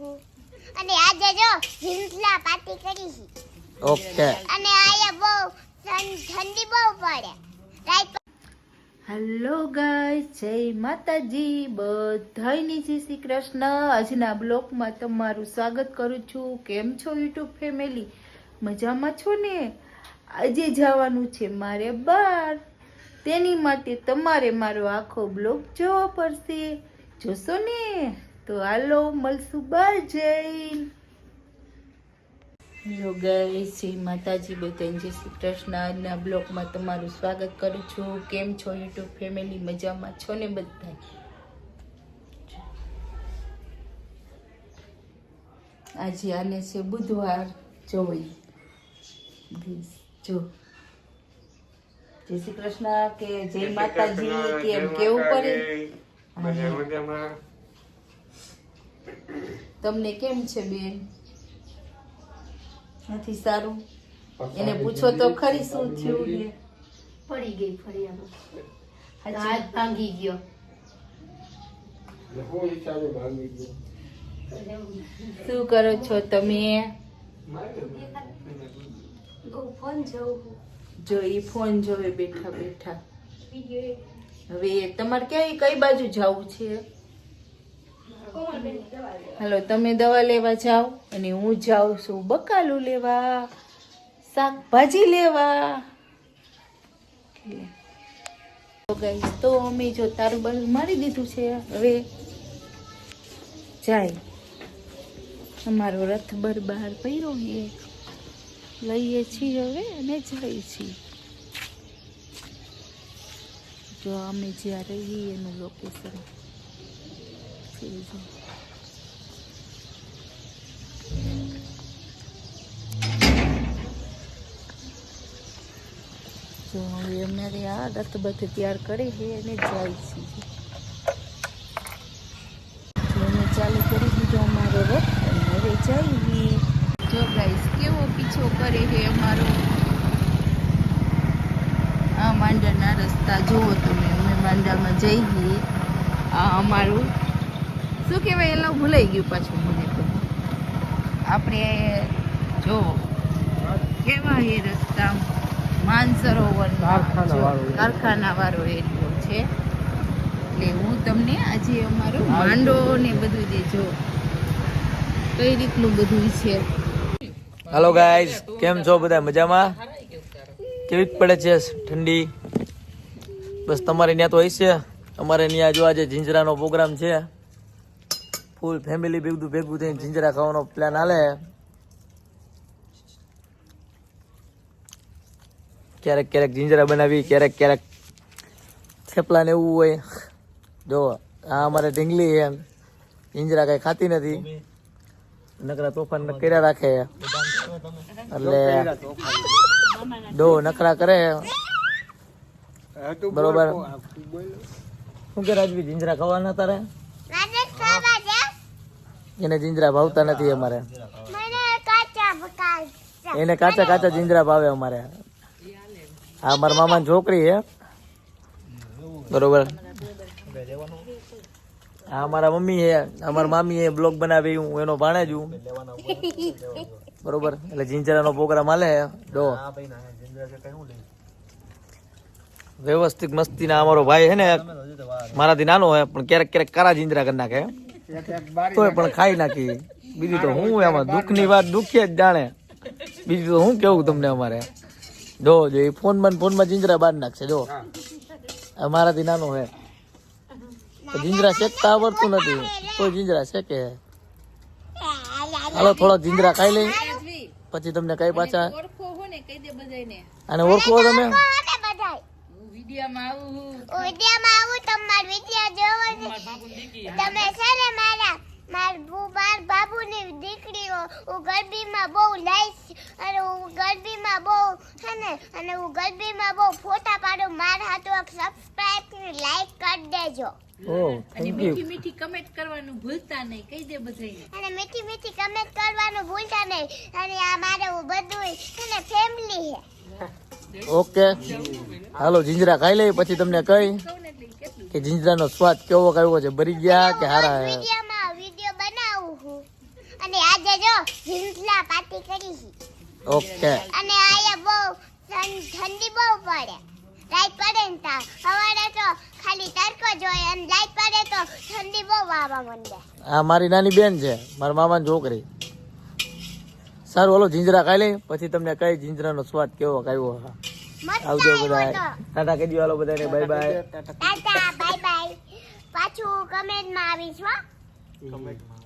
હું. અને આજે જો હિંસલા પાટી કરી છે ઓકે. અને આયા બહુ ઠંડી બહુ પડે. રાઈટ હેલો ગાય જય માતાજી. બધાયની જય શ્રી કૃષ્ણ. આજના બ્લોગમાં તમારું સ્વાગત કરું છું. કેમ છો યુટ્યુબ ફેમિલી? મજામાં છો ને? આજે જવાનું છે મારે બહાર તેની માટે તમારે મારો આખો બ્લોગ જોવો પડશે. જોશો ને? તો હાલો મળશું. બહાર જઈને હેલો ગાઈસ જય માતાજી બધાને જય શ્રી કૃષ્ણ. આજના બ્લોગમાં તમારું સ્વાગત કરું છું. કેમ છો યુટ્યુબ ફેમિલી? મજામાં છો ને બધા આજે આને છે બુધવાર. જોઈ જો. જય શ્રી કૃષ્ણ કે જય માતાજી કેમ એમ કેવું પડે. તમને કેમ છે બેન? નથી સારું? એને પૂછો તો ખરી શું થયું ને પડી ગઈ ફરી હાચી. હાથ ભાંગી ગયો. શું કરો છો તમે? જો એ ફોન જોવે બેઠા બેઠા. હવે તમારે ક્યાંય કઈ બાજુ જવું છે? હાલો તમે દવા લેવા જાઓ અને હું જાઉં છું બકાલું લેવા શાકભાજી લેવા. તો guys, તો અમે જો તારું બારું મારી દીધું છે હવે. જાય. અમારો રથ બર બહાર પડ્યો એ લઈએ છીએ હવે અને જઈએ છીએ. જો અમે જ્યાં રહીએ એનું લોકેશન છે જો હવે અમારે આ રથ બથ તૈયાર કરી છે અને જાય છે. અમે ચાલુ કરી દીધો અમારો રથ અને હવે જઈએ. જો ગાઈસ કેવો પીછો કરે છે અમારો? આ માંડાના રસ્તા જુઓ તમે, અમે માંડામાં જઈએ. આ અમારું શું કહેવાય એલા ભૂલાઈ ગયું પાછું મને તો. આપણે જો કેવા એ રસ્તા માનસરોવર કારખાના વાળો એરિયો છે. એટલે હું તમને આજે અમારો માંડો ને બધું જે જો કઈ રીતનું બધું છે. હેલો ગાઈઝ કેમ છો બધા? મજામાં? કેવી પડે છે ઠંડી? બસ તમારે ત્યાં તો હશે અમારે ત્યાં જો આજે જીંજરાનો પ્રોગ્રામ છે. ફૂલ ફેમિલી ભેગું ભેગું થઈને જીંજરા ખાવાનો પ્લાન હાલે. ક્યારેક ક્યારેક જીંજરા બનાવી ક્યારેક ક્યારેક થેપલા ને એવું હોય. જો આ અમારે ઢીંગલી છે. જીંજરા કઈ ખાતી નથી. નકરા તોફાન કર્યા રાખે. એટલે ડો નખરા કરે. બરોબર. શું કે રાજવી જીંજરા ખાવાના તારે? એને જીંજરા ભાવતા નથી અમારે. એને કાચા કાચા જીંજરા ભાવે અમારે. આ મારા મામાની છોકરી હે બરોબર. આ મારા મમ્મી હે અમારા મામી એ બ્લોગ બનાવી હું એનો ભાણે છું બરોબર. એટલે જીંજરાનો પ્રોગ્રામ હાલે ડો વ્યવસ્થિત મસ્તીના અમારો ભાઈ છે ને મારાથી નાનો હે પણ ક્યારેક ક્યારેક કારા જીંજરા કરી નાખે. તોય પણ ખાઈ નાખી. બીજું તો હું એમાં દુઃખની વાત દુઃખી જ જાણે. બીજું તો હું કેવું તમને અમારે? જો જો એ ફોનમાં ફોનમાં જીંજરા બાર નાખશે જો. આ મારાથી નાનો હે. જીંજરા શેકતા આવડતું નથી. કોઈ જીંજરા શેકે. હાલો થોડોક જીંજરા ખાઈ લઈ. પછી તમને કઈ પાછા. અને ઓળખો તમે? વિડીયોમાં આવું ઉદ્યામાં આવું તમાર વિદ્યા જોવાની તમે છે ને મારા માર બાર બાબુની દીકરીઓ હું ગરબીમાં બહુ લાઈશ અને હું ગરબીમાં બહુ છે ને અને હું ગરબીમાં બહુ ફોટા પાડું મારા હાથો સબસ્ક્રાઇબ લાઈક કરી દેજો. અને મીઠી મીઠી કમેન્ટ કરવાનું ભૂલતા નહીં કહી દે બધાને અને મીઠી મીઠી કમેન્ટ કરવાનું ભૂલતા નહીં. અને આ મારું બધું છે ને ફેમિલી છે. ઓકે હાલો જીંજરા ખાઈ લઈ પછી તમને કઈ? કે જીંજરાનો સ્વાદ કેવો કયો છે? ભરી ગયા કે હારા? હે બનાવું હું અને આજે જો ઝીંઝલા પાર્ટી કરી છે. ઓકે. અને અહીંયા બહુ ઠંડી બહુ પડે. લાઈટ પડે ને તા સવારે તો ખાલી તડકો જોઈએ અને લાઈટ પડે તો ઠંડી બહુ વાવા મંડે. આ મારી નાની બેન છે મારા મામાની છોકરી. સારું હાલો જીંજરા ખાઈ લઈ પછી તમને કઈ જીંજરાનો સ્વાદ કેવો આવ્યો હા. આવજો બધા ટાટા કહી દો હાલો બધાને. Bye bye tata bye bye પાછું કમેન્ટમાં આવીશ હો. કમેન્ટમાં